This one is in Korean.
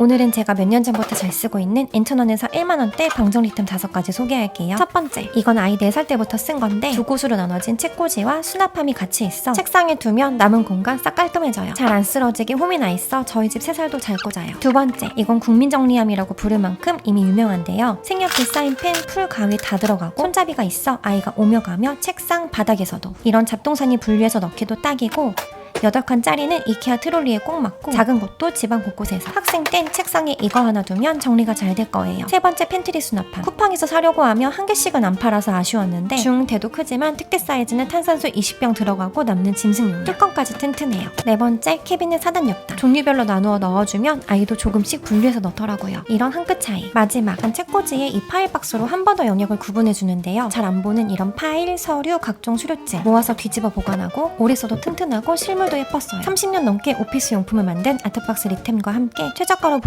오늘은 제가 몇 년 전부터 잘 쓰고 있는 인터넷에서 1만원대 방정리템 5가지 소개할게요. 첫 번째, 이건 아이 4살 때부터 쓴 건데 두 곳으로 나눠진 책꽂이와 수납함이 같이 있어 책상에 두면 남은 공간 싹 깔끔해져요. 잘 안 쓰러지게 홈이 나 있어 저희 집 3살도 잘 꽂아요. 두 번째, 이건 국민정리함이라고 부를 만큼 이미 유명한데요. 색연필, 사인펜, 풀, 가위 다 들어가고 손잡이가 있어 아이가 오며 가며 책상, 바닥에서도 이런 잡동사니 분리해서 넣기도 딱이고 8칸짜리는 이케아 트롤리에 꼭 맞고 작은 곳도 집안 곳곳에서 학생 땐 책상에 이거 하나 두면 정리가 잘 될 거예요. 세 번째 팬트리 수납함. 쿠팡에서 사려고 하면 한 개씩은 안 팔아서 아쉬웠는데 중 대도 크지만 특대 사이즈는 탄산수 20병 들어가고 남는 짐승 용량. 뚜껑까지 튼튼해요. 네 번째 캐비넷 사단 옆단. 종류별로 나누어 넣어주면 아이도 조금씩 분리해서 넣더라고요. 이런 한 끗 차이. 마지막 한 책꽂이에 이 파일 박스로 한 번 더 영역을 구분해 주는데요. 잘 안 보는 이런 파일, 서류, 각종 수료증 모아서 뒤집어 보관하고 오래 써도 튼튼하고 실물 도 예뻤어요. 30년 넘게 오피스 용품을 만든 아트박스 리템과 함께 최저가로